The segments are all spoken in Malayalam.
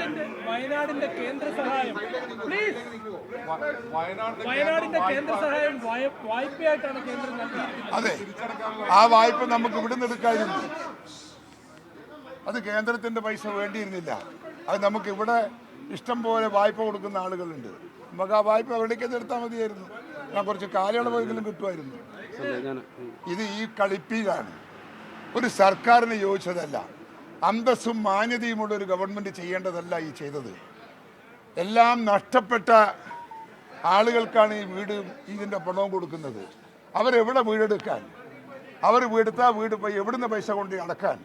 വയനാടിന്റെ വയനാടിന്റെ കേന്ദ്ര സഹായം. പ്ലീസ് വയനാടിന്റെ കേന്ദ്ര സഹായം വായ- വായ്പയായിട്ടാണ് കേന്ദ്രം നൽകിയിരിക്കുന്നത്. അതെ. ആ വായ്പ നമുക്ക് ഇവിടുന്ന് എടുക്കാതിരുന്നു അത് കേന്ദ്രത്തിന്റെ പൈസ വേണ്ടിയിരുന്നില്ല. അത് നമുക്ക് ഇവിടെ ഇഷ്ടം പോലെ വായ്പ കൊടുക്കുന്ന ആളുകളുണ്ട്. നമുക്ക് ആ വായ്പ എവിടേക്കൊന്നും എടുത്താൽ മതിയായിരുന്നു. ഞാൻ കുറച്ച് കാലയളവെങ്കിലും കിട്ടുമായിരുന്നു. ഇത് ഈ കളിപ്പീരാണ് ഒരു സർക്കാരിന് യോജിച്ചതല്ല. അന്തസ്സും മാന്യതയുമുള്ള ഒരു ഗവൺമെന്റ് ചെയ്യേണ്ടതല്ല ഈ ചെയ്തത്. എല്ലാം നഷ്ടപ്പെട്ട ആളുകൾക്കാണ് ഈ വീട് ഇതിന്റെ പണവും കൊടുക്കുന്നത്. അവരെവിടെ വീടെടുക്കാൻ? അവർ വീടെടുത്താൽ വീട് എവിടുന്ന് പൈസ കൊണ്ട് അടക്കാൻ?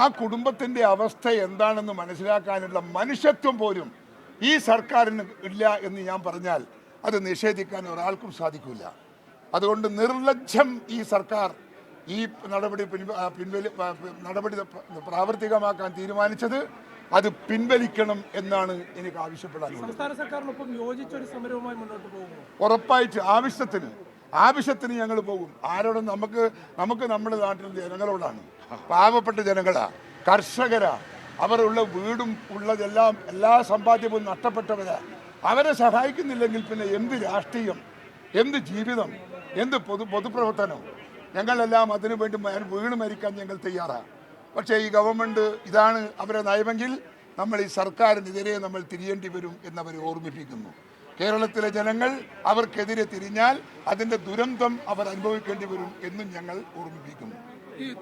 ആ കുടുംബത്തിന്റെ അവസ്ഥ എന്താണെന്ന് മനസ്സിലാക്കാനുള്ള മനുഷ്യത്വം പോലും ഈ സർക്കാരിന് ഇല്ല എന്ന് ഞാൻ പറഞ്ഞാൽ അത് നിഷേധിക്കാൻ ഒരാൾക്കും സാധിക്കില്ല അതുകൊണ്ട് നിർലജ്ജം ഈ സർക്കാർ ഈ നടപടി പിൻവലി നടപടി പ്രാവർത്തികമാക്കാൻ തീരുമാനിച്ചത് അത് പിൻവലിക്കണം എന്നാണ് എനിക്ക് ആവശ്യപ്പെടാനുള്ളത്. സംസ്ഥാന സർക്കാരിനൊപ്പം സമരവുമായി മുന്നോട്ട് പോകുന്നു ഉറപ്പായിട്ട് ആവശ്യത്തിന് ആവശ്യത്തിന് ഞങ്ങൾ പോകും. ആരോടും നമുക്ക് നമുക്ക് നമ്മുടെ നാട്ടിൽ ജനങ്ങളോടാണ് പാവപ്പെട്ട ജനങ്ങളാ കർഷകരാ അവരുള്ള വീടും ഉള്ളതെല്ലാം എല്ലാ സമ്പാദ്യവും നഷ്ടപ്പെട്ടവരാ. അവരെ സഹായിക്കുന്നില്ലെങ്കിൽ പിന്നെ എന്ത് രാഷ്ട്രീയം എന്ത് ജീവിതം എന്ത് പൊതു പൊതുപ്രവർത്തനം? ഞങ്ങളെല്ലാം അതിനു വേണ്ടി വീണ് മരിക്കാൻ ഞങ്ങൾ തയ്യാറാണ് പക്ഷേ ഈ ഗവൺമെന്റ് ഇതാണ് അവരെ നയമെങ്കിൽ നമ്മൾ ഈ സർക്കാരിനെതിരെ നമ്മൾ തിരിയേണ്ടി വരും എന്നവരെ ഓർമ്മിപ്പിക്കുന്നു. കേരളത്തിലെ ജനങ്ങൾ അവർക്കെതിരെ തിരിഞ്ഞാൽ അതിന്റെ ദുരന്തം അവർ അനുഭവിക്കേണ്ടി വരും എന്നും ഞങ്ങൾ ഓർമ്മിപ്പിക്കുന്നു.